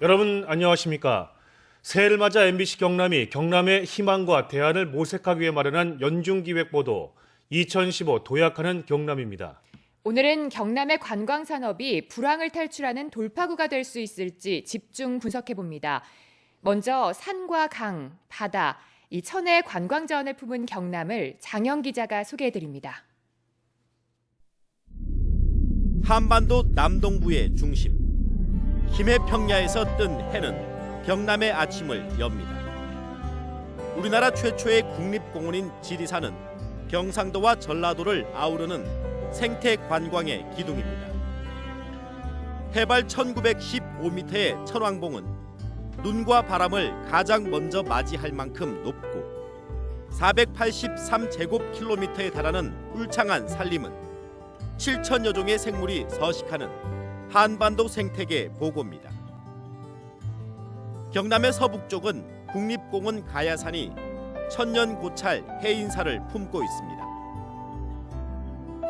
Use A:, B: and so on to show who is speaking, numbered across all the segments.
A: 여러분 안녕하십니까? 새해를 맞아 MBC 경남이 경남의 희망과 대안을 모색하기 위해 마련한 연중기획보도 2015 도약하는 경남입니다.
B: 오늘은 경남의 관광 산업이 불황을 탈출하는 돌파구가 될 수 있을지 집중 분석해 봅니다. 먼저 산과 강, 바다, 이 천혜의 관광 자원을 품은 경남을 장영 기자가 소개해 드립니다.
C: 한반도 남동부의 중심 김해 평야에서 뜬 해는 경남의 아침을 엽니다. 우리나라 최초의 국립공원인 지리산은 경상도와 전라도를 아우르는 생태 관광의 기둥입니다. 해발 1915m의 천왕봉은 눈과 바람을 가장 먼저 맞이할 만큼 높고 483제곱킬로미터에 달하는 울창한 산림은 7천여 종의 생물이 서식하는 한반도 생태계 보고입니다. 경남의 서북쪽은 국립공원 가야산이 천년 고찰 해인사를 품고 있습니다.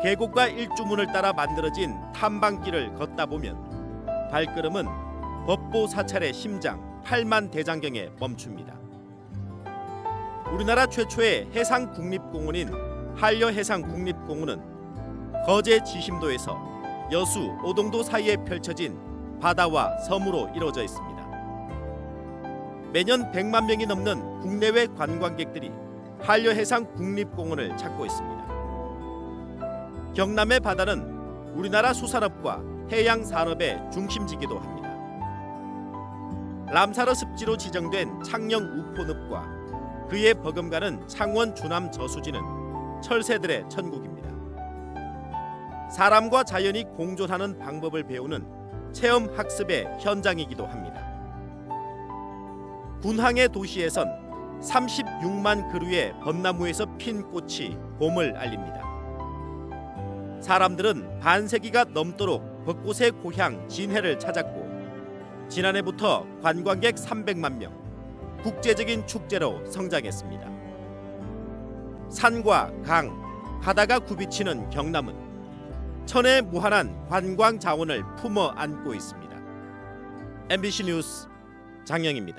C: 계곡과 일주문을 따라 만들어진 탐방길을 걷다 보면 발걸음은 법보 사찰의 심장 팔만 대장경에 멈춥니다. 우리나라 최초의 해상 국립공원인 한려 해상 국립공원은 거제 지심도에서 여수 오동도 사이에 펼쳐진 바다와 섬으로 이루어져 있습니다. 매년 100만 명이 넘는 국내외 관광객들이 한려해상 국립공원을 찾고 있습니다. 경남의 바다는 우리나라 수산업과 해양 산업의 중심지기도 합니다. 람사르 습지로 지정된 창녕 우포늪과 그에 버금가는 창원 주남 저수지는 철새들의 천국입니다. 사람과 자연이 공존하는 방법을 배우는 체험 학습의 현장이기도 합니다. 군항의 도시에선 36만 그루의 벚나무에서 핀 꽃이 봄을 알립니다. 사람들은 반세기가 넘도록 벚꽃의 고향 진해를 찾았고 지난해부터 관광객 300만 명, 국제적인 축제로 성장했습니다. 산과 강, 바다가 굽이치는 경남은 천의 무한한 관광 자원을 품어 안고 있습니다. MBC 뉴스 장영입니다.